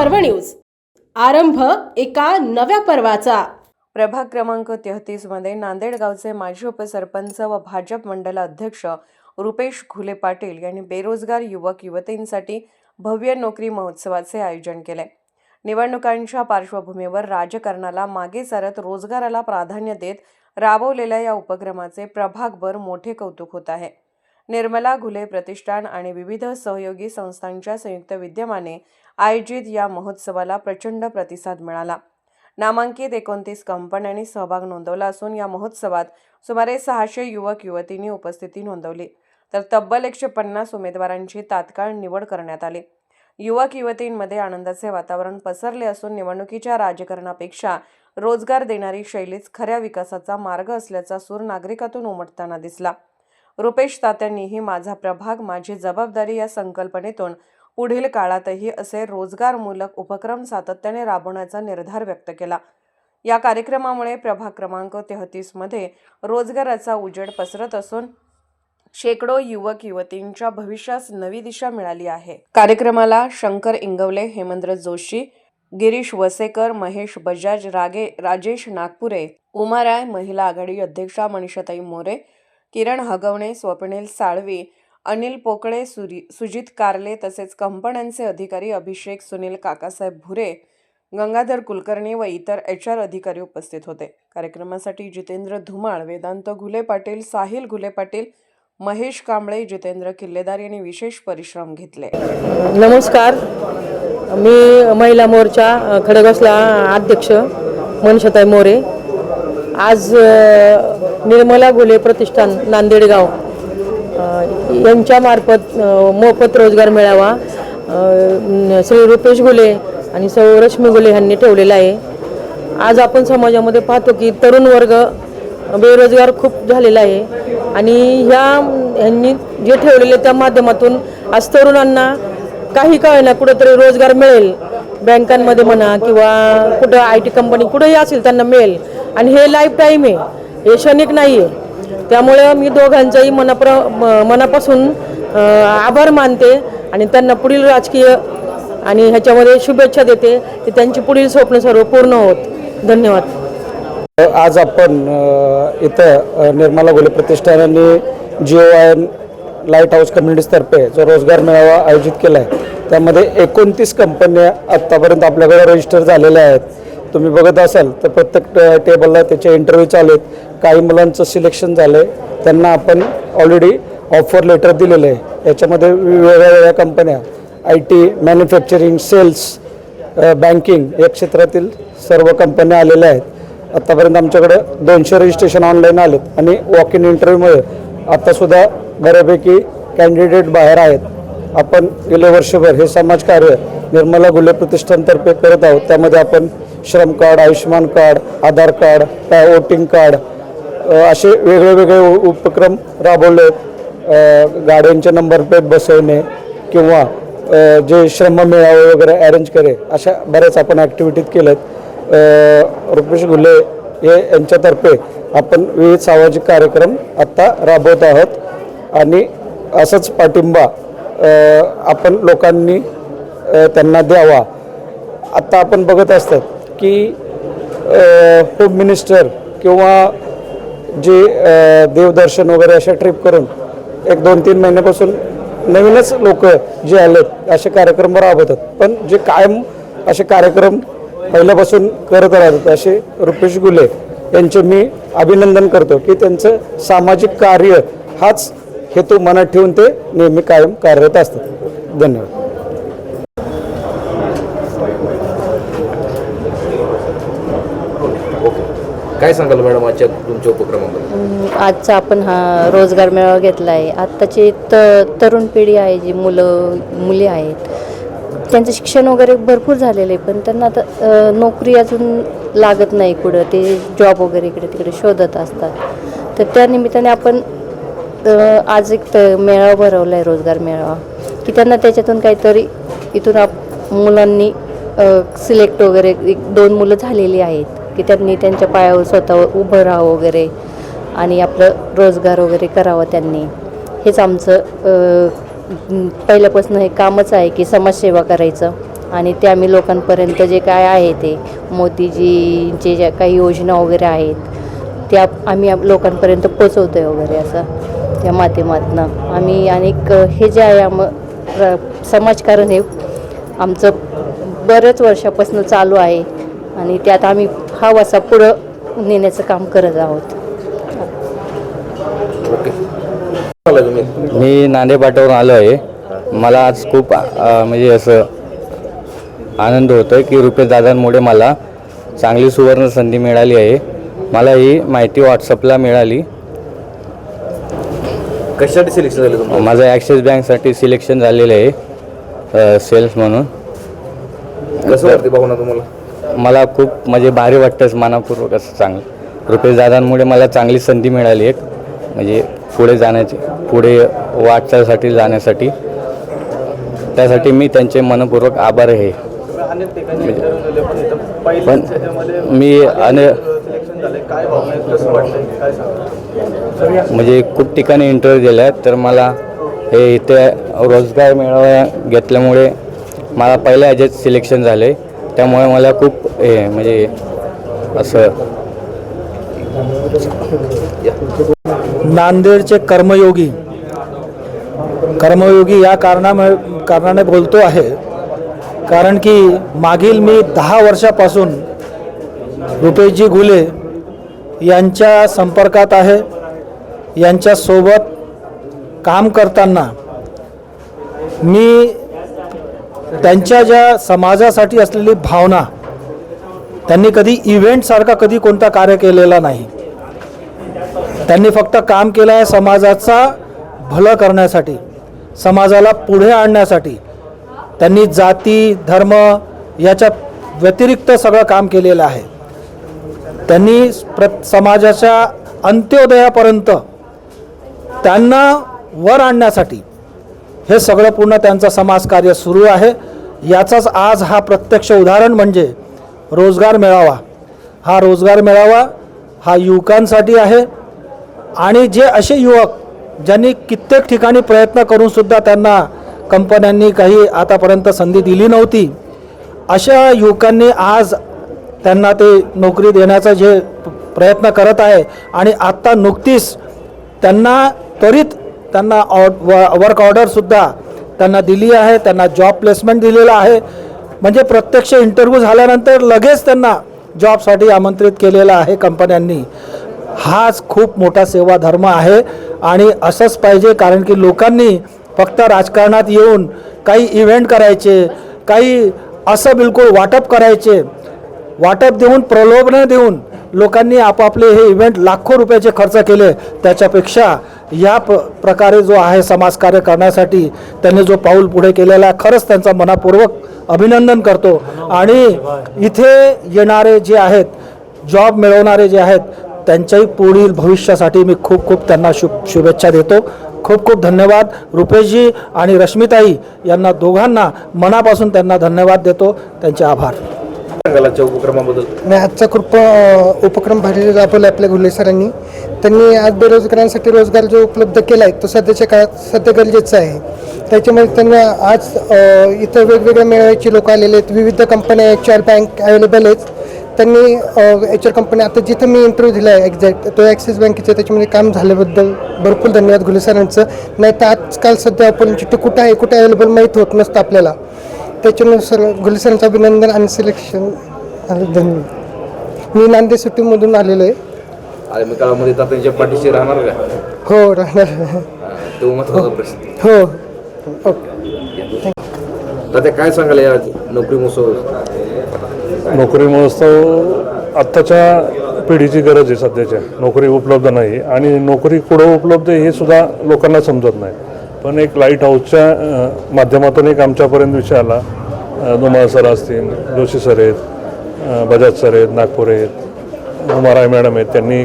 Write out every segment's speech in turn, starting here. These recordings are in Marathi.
पर्व न्यूज. आरंभ एका नव्या पर्वाचा. प्रभाग क्रमांक तेहतीसमध्ये नांदेड गावचे माजी उपसरपंच व भाजप मंडल अध्यक्ष रुपेश घुले पाटील यांनी बेरोजगार युवक युवतींसाठी भव्य नोकरी महोत्सवाचे आयोजन केले. निवडणुकांच्या पार्श्वभूमीवर राजकारणाला मागे सारत रोजगाराला प्राधान्य देत राबवलेल्या या उपक्रमाचे प्रभागभर मोठे कौतुक होत आहे. निर्मला घुले प्रतिष्ठान आणि विविध सहयोगी संस्थांच्या संयुक्त विद्यमाने आयोजित या महोत्सवाला प्रचंड प्रतिसाद मिळाला. नामांकित एकोणतीस कंपन्यांनी सहभाग नोंदवला असून या महोत्सवात सुमारे सहाशे युवक युवतींनी उपस्थिती नोंदवली. तर तब्बल एकशे पन्नास उमेदवारांची तात्काळ निवड करण्यात आली. युवक युवतींमध्ये आनंदाचे वातावरण पसरले असून निवडणुकीच्या राजकारणापेक्षा रोजगार देणारी शैलीच खऱ्या विकासाचा मार्ग असल्याचा सूर नागरिकातून उमटताना दिसला. रुपेश तात्यांनीही माझा प्रभाग माझी जबाबदारी या संकल्पनेतून पुढील काळातही असे रोजगारमूलक उपक्रम सातत्याने राबवण्याचा निर्धार व्यक्त केला. या कार्यक्रमामुळे प्रभाग क्रमांक तेहतीसमध्ये रोजगाराचा उजेड पसरत असून शेकडो युवक युवतींच्या भविष्यास नवी दिशा मिळाली आहे. कार्यक्रमाला शंकर इंगवले हेमंद्र जोशी गिरीश वसेकर महेश बजाज रागे राजेश नागपुरे उमाराय महिला आघाडी अध्यक्षा मनीषाताई मोरे किरण हगवणे स्वप्नील साळवी अनिल पोकळे सुरी सुजित कारले तसेच कंपन्यांचे अधिकारी अभिषेक सुनील काकासाहेब भुरे गंगाधर कुलकर्णी व इतर एच आर अधिकारी उपस्थित होते. कार्यक्रमासाठी जितेंद्र धुमाळ वेदांत घुले पाटील साहिल घुले पाटील महेश कांबळे जितेंद्र किल्लेदार यांनी विशेष परिश्रम घेतले. नमस्कार. मी महिला मोर्चा अ, अध्यक्ष मनशताई मोरे. आज निर्मला घुले प्रतिष्ठान नांदेडगाव यांच्यामार्फत मोफत रोजगार मिळावा श्री रुपेश गुले आणि सौ रश्मी गुले यांनी ठेवलेला आहे. आज आपण समाजामध्ये पाहतो की तरुण वर्ग बेरोजगार खूप झालेला आहे. आणि ह्या ह्यांनी जे ठेवलेले त्या माध्यमातून आज तरुणांना काही काळ ना कुठंतरी रोजगार मिळेल. बँकांमध्ये म्हणा किंवा कुठं आय टी कंपनी कुठंही असेल त्यांना मिळेल. आणि हे लाईफ टाईम आहे. हे क्षणिक नाही आहे त्यामुळे मी दोघांचाही मनाप्र म- मनापासून आभार मानते आणि त्यांना पुढील राजकीय आणि ह्याच्यामध्ये शुभेच्छा देते की त्यांची पुढील स्वप्न सर्व पूर्ण होत. धन्यवाद. आज आपण इथं निर्मला गोले प्रतिष्ठान आणि जिओ आयन लाइट हाऊस कम्युनिटीजतर्फे जो रोजगार मेळावा आयोजित केला आहे त्यामध्ये एकोणतीस कंपन्या आत्तापर्यंत आपल्याकडे रजिस्टर झालेल्या आहेत. तुम्ही बघत असाल तर प्रत्येक टेबलला त्याचे इंटरव्ह्यू चालू आहेत. काही मुलांचं सिलेक्शन झालं आहे त्यांना आपण ऑलरेडी ऑफर लेटर दिलेलं आहे. याच्यामध्ये वेगळ्या वेगळ्या कंपन्या I T manufacturing sales banking या क्षेत्रातील सर्व कंपन्या आलेल्या आहेत. आत्तापर्यंत आमच्याकडं दोनशे रजिस्ट्रेशन ऑनलाईन आलेत. आणि वॉक इन इंटरव्ह्यूमुळे आत्तासुद्धा बऱ्यापैकी कॅन्डिडेट बाहेर आहेत. आपण गेले वर्षभर हे समाजकार्य निर्मला गुले प्रतिष्ठानतर्फे करत आहोत. त्यामध्ये आपण श्रम card Ayushman card Aadhaar card पॅ वोटिंग कार्ड असे वेगळे वेगळे उपक्रम राबवले आहेत. गाड्यांचे नंबर प्लेट बसवणे किंवा जे श्रम मेळावे वगैरे अरेंज करे अशा बऱ्याच आपण ॲक्टिव्हिटीत केल्यात आहेत रुपेश गुल्हे हे यांच्यातर्फे आपण विविध सामाजिक कार्यक्रम आत्ता राबवत आहोत. आणि असंच पाठिंबा आपण लोकांनी त्यांना द्यावा. आत्ता आपण बघत असतात की होम मिनिस्टर किंवा जे देवदर्शन वगैरे अशा ट्रिप करून एक दोन तीन महिन्यापासून नवीनच लोक जे आलेत असे कार्यक्रम राबवतात. पण जे कायम असे कार्यक्रम पहिल्यापासून करत राहतात असे रुपेश गुले यांचे मी अभिनंदन करतो की त्यांचं सामाजिक कार्य हाच हेतू मनात ठेवून ते नेहमी कायम कार्यरत असतात. धन्यवाद. काय सांगाल मॅडम आजच्या तुमच्या उपक्रमाबद्दल? आजचा आपण हा रोजगार मेळावा घेतला आहे आत्ताची त तरुण पिढी आहे जी मुलं मुली आहेत त्यांचं शिक्षण वगैरे भरपूर झालेलं आहे पण त्यांना आता नोकरी अजून लागत नाही कुठं. ते जॉब वगैरे इकडे तिकडे शोधत असतात. तर त्या निमित्ताने आपण आज एक मेळावा भरवला आहे रोजगार मेळावा. की त्यांना त्याच्यातून काहीतरी इथून आप मुलांनी सिलेक्ट वगैरे एक दोन मुलं झालेली आहेत की त्यांनी त्यांच्या पायावर स्वतःवर उभं राहावं वगैरे आणि आपलं रोजगार वगैरे करावं त्यांनी. हेच आमचं पहिल्यापासून हे कामच आहे की समाजसेवा करायचं. आणि ते आम्ही लोकांपर्यंत जे काय आहे ते मोदीजींचे ज्या काही योजना वगैरे आहेत त्या आम्ही लोकांपर्यंत पोचवतो आहे वगैरे असं. त्या माध्यमातून. आम्ही अनेक हे जे आहे आम समाजकारण हे आमचं बऱ्याच वर्षापासून चालू आहे आणि त्यात आम्ही हा वसा पुढं नेण्याचं काम करत आहोत. मी नांदेपाट्यावरून आलो आहे. मला आज खूप म्हणजे असं आनंद होतो आहे की रुपेश दादांमुळे मला चांगली सुवर्ण संधी मिळाली आहे. मला ही माहिती व्हॉट्सअपला मिळाली. कशासाठी सिलेक्शन झाले तुमचं? माझं ॲक्सिस बँकसाठी सिलेक्शन झालेलं आहे सेल्स म्हणून. कसं वाटते भावना तुम्हाला? मला खूप म्हणजे भारी वाटतं मनापूर्वक असं चांगलं. रुपेश दादांमुळे मला चांगली संधी मिळाली एक. म्हणजे पुढे जाण्याची पुढे वाटचालसाठी जाण्यासाठी. त्यासाठी मी त्यांचे मनपूर्वक आभार आहे. म्हणजे- पण मी अने म्हणजे खूप ठिकाणी इंटरव्ह्यू दिला आहे तर मला हे इथे रोजगार मेळावा घेतल्यामुळे मला पहिल्या ह्याच्यात सिलेक्शन झाले. त्यामुळे मला खूप हे म्हणजे असं नांदेडचे कर्मयोगी. कर्मयोगी या कारणामुळे कारणाने बोलतो आहे. कारण की मागील मी दहा वर्षापासून रुपेशजी घुले यांच्या संपर्कात आहे. यांच्यासोबत काम करताना मी त्यांच्या ज्या समाजासाठी असलेली भावना त्यांनी कधी इव्हेंटसारखा कधी कोणता कार्य केलेला नाही. त्यांनी फक्त काम केलं आहे समाजाचा भलं करण्यासाठी समाजाला पुढे आणण्यासाठी. त्यांनी जाती धर्म याच्या व्यतिरिक्त सगळं काम केलेलं आहे. त्यांनी प्र समाजाच्या अंत्योदयापर्यंत त्यांना वर आणण्यासाठी हे सगळं पूर्ण त्यांचं समाजकार्य सुरू आहे. याचाच आज हा प्रत्यक्ष उदाहरण म्हणजे रोजगार मेळावा. हा रोजगार मेळावा हा युवकांसाठी आहे आणि जे असे युवक ज्यांनी कित्येक ठिकाणी प्रयत्न करूनसुद्धा त्यांना कंपन्यांनी काही आतापर्यंत संधी दिली नव्हती अशा युवकांनी आज त्यांना ते नोकरी देण्याचा जे प्रयत्न करत आहे. आणि आत्ता नुकतीच त्यांना त्वरित त्यांना ऑड व वर्क ऑर्डरसुद्धा त्यांना दिली आहे. त्यांना जॉब प्लेसमेंट दिलेलं आहे. म्हणजे प्रत्यक्ष इंटरव्ह्यू झाल्यानंतर लगेच त्यांना जॉबसाठी आमंत्रित केलेलं आहे कंपन्यांनी. हाच खूप मोठा सेवा धर्म आहे. आणि असंच पाहिजे कारण की लोकांनी फक्त राजकारणात येऊन काही इव्हेंट करायचे काही असं बिलकुल वाटप करायचे वाटप देऊन प्रलोभनं देऊन लोकांनी आपापले हे इव्हेंट लाखो रुपयाचे खर्च केले. त्याच्यापेक्षा या प प्रकारे जो आहे समाजकार्य करण्यासाठी त्यांनी जो पाऊल पुढे केलेला आहे खरंच त्यांचा मनापूर्वक अभिनंदन करतो. आणि इथे येणारे जे आहेत जॉब मिळवणारे जे आहेत त्यांच्याही पुढील भविष्यासाठी मी खूप खूप त्यांना शुभ शुभेच्छा देतो. खूप खूप धन्यवाद. रुपेशजी आणि रश्मिताई यांना दोघांना मनापासून त्यांना धन्यवाद देतो. त्यांचे आभार. सांगाल उपक्रमाबद्दल? नाही आजचा खूप उपक्रम भारी राबवला आपल्या घुले सरांनी. त्यांनी आज बेरोजगारांसाठी रोजगार जो उपलब्ध केला आहे तो सध्याच्या काळात सध्या गरजेचा आहे. त्याच्यामुळे त्यांना आज इथं वेगवेगळ्या मेळाव्याचे लोक आलेले आहेत. विविध कंपन्या एच आर बँक अवेलेबल आहेत. त्यांनी एच आर कंपनी आता जिथं मी इंटरव्ह्यू दिला आहे एक्झॅक्ट तो ॲक्सिस बँकेचं त्याच्यामध्ये काम झाल्याबद्दल भरपूर धन्यवाद घुले सरांचं. नाही तर आजकाल सध्या आपण जिथे कुठं आहे कुठे अवेलेबल माहीत होत नसतं आपल्याला. त्याच्यानुसार घुले सरांचं अभिनंदन आणि सिलेक्शन धन्यवाद. मी नांदेड सुट्टीमधून आलेलो आहे. आगामी काळामध्ये तर त्यांच्या पाठीशी राहणार का? हो राहणार. हा, तो महत्त्वाचा प्रश्न. हो. ओके काय सांगाल या नोकरी महोत्सव नोकरी महोत्सव आत्ताच्या पिढीची गरज आहे सध्याच्या. नोकरी उपलब्ध नाही आणि नोकरी कुठं उपलब्ध आहे हे सुद्धा लोकांना समजत नाही. पण एक लाइट हाऊसच्या माध्यमातून एक आमच्यापर्यंत विषय आला. धुमाळ सर असतील जोशी सर आहेत बजाज सर आहेत नागपूर आहेत उमाराय मॅडम आहेत त्यांनी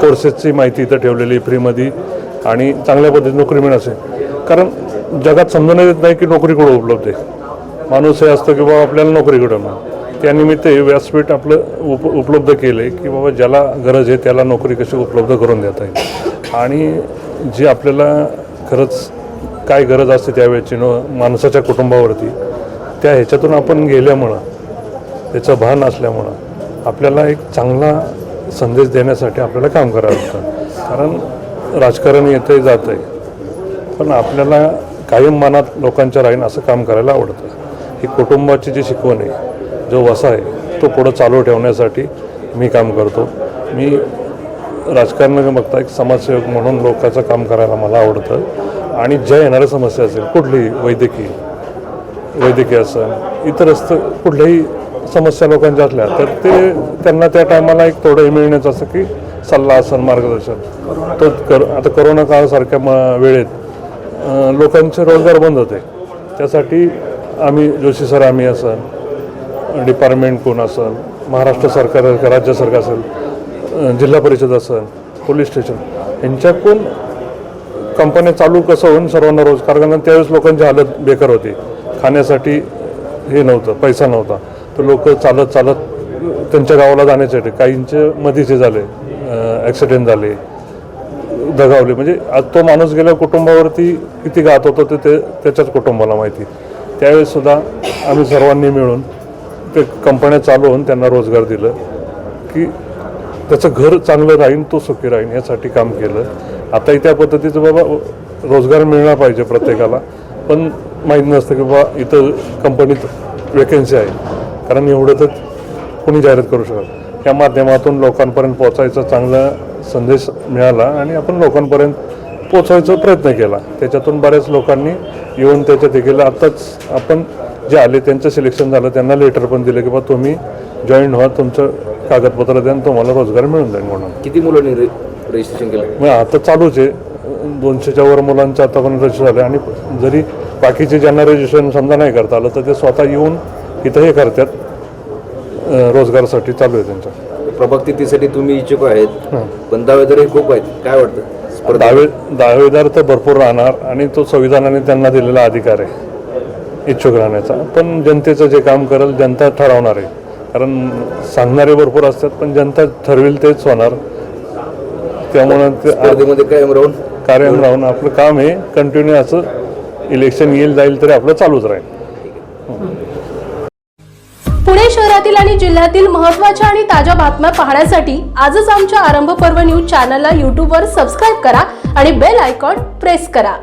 कोर्सेसची माहिती इथं ठेवलेली फ्रीमध्ये आणि चांगल्या पद्धतीने नोकरी मिळायची कारण जगात समजून येत नाही की नोकरी कुठं उपलब्ध आहे. माणूस हे असतं की बाबा आपल्याला नोकरी कुठं मिळेल त्यानिमित्त हे व्यासपीठ आपलं उप उपलब्ध केलं आहे की बाबा ज्याला गरज आहे त्याला नोकरी कशी उपलब्ध करून देता येईल. आणि जी आपल्याला खरंच काय गरज असते त्यावेळेची नो माणसाच्या कुटुंबावरती त्या ह्याच्यातून आपण गेल्यामुळं त्याचं भान असल्यामुळं आपल्याला एक चांगला संदेश देण्यासाठी आपल्याला काम करावं लागतं. कारण राजकारण येतं आहे जात आहे पण आपल्याला कायम मनात लोकांच्या राहीन असं काम करायला आवडतं. ही कुटुंबाची जी शिकवण आहे जो वसा आहे तो पुढं चालू ठेवण्यासाठी मी काम करतो. मी राजकारण न बघता एक समाजसेवक म्हणून लोकांचं काम करायला मला आवडतं. आणि ज्या येणाऱ्या समस्या असेल कुठलीही वैद्यकीय वैद्यकीय असेल इतर असतं कुठल्याही समस्या लोकांच्या असल्या तर ते त्यांना त्या टायमाला एक थोडं हे मिळण्याचं असं की सल्ला असेल मार्गदर्शन. तो कर आता करोना काळासारख्या म वेळेत लोकांचे रोजगार बंद होते. त्यासाठी आम्ही जोशी सर आम्ही असेल डिपार्टमेंट कोण असेल महाराष्ट्र सरकार राज्य सरकार असेल जिल्हा परिषद असेल पोलीस स्टेशन यांच्याकडून कंपन्या चालू कसं होऊन सर्वांना रोजगार कारण त्यावेळेस लोकांची हालत बेकार होती. खाण्यासाठी हे नव्हतं पैसा नव्हता. तर लोक चालत चालत त्यांच्या गावाला जाण्यासाठी काहींचे मधीचे झाले ॲक्सिडेंट झाले दगावले. म्हणजे आज तो माणूस गेल्या कुटुंबावरती किती घात होतो ते ते त्याच्याच कुटुंबाला माहिती. त्यावेळेससुद्धा आम्ही सर्वांनी मिळून ते कंपन्या चालू होऊन त्यांना रोजगार दिलं की त्याचं घर चांगलं राहीन तो सुखी राहीन यासाठी काम केलं. आताही त्या पद्धतीचं बाबा रोजगार मिळणार पाहिजे प्रत्येकाला. पण माहीत नसतं की बाबा इथं कंपनीत वेकेन्सी आहे. कारण एवढं तर कोणी जाहिरात करू शकत या माध्यमातून लोकांपर्यंत पोचायचा चांगला संदेश मिळाला आणि आपण लोकांपर्यंत पोचायचा प्रयत्न केला. त्याच्यातून बऱ्याच लोकांनी येऊन त्याच्यात हे केलं आत्ताच आपण जे आले त्यांचं सिलेक्शन झालं त्यांना लेटर पण दिलं की बा तुम्ही जॉईन व्हा तुमचं कागदपत्र द्या आणि तुम्हाला रोजगार मिळून जाईल म्हणून. किती मुलांनी रजिस्ट्रेशन केलं मग आता चालूच आहे. दोनशेच्या वर मुलांचं आता पण रजिस्टर झालं आणि जरी बाकीचे ज्यांना रजिस्ट्रेशन समजा नाही करता आलं तर ते स्वतः येऊन इथं हे करतात. अं, रोजगारासाठी चालू आहे त्यांचं. प्रभाग तिथीसाठी तुम्ही इच्छुक आहेत. पण दावेदारही खूप आहेत. काय वाटतं? स्पर्धा दावे दावेदार तर भरपूर राहणार आणि तो संविधानाने त्यांना दिलेला अधिकार आहे. इच्छुक राहण्याचा. पण जनतेचं जे काम करेल जनता ठरवणार आहे. कारण सांगणारे भरपूर असतात पण जनता ठरवेल तेच होणार. त्यामुळे ते स्पर्धेमध्ये कायम राहून? कायम राहून आपलं काम हे कंटिन्यू असं इलेक्शन येईल जाईल तरी आपलं चालूच राहील. पुणे शहरातील आणि जिल्ह्यातील महत्त्वाच्या आणि ताज्या बातम्या पाहण्यासाठी आजच आमच्या आरंभ पर्व न्यूज चॅनलला यूट्यूबवर सबस्क्राईब करा आणि बेल आयकॉन प्रेस करा.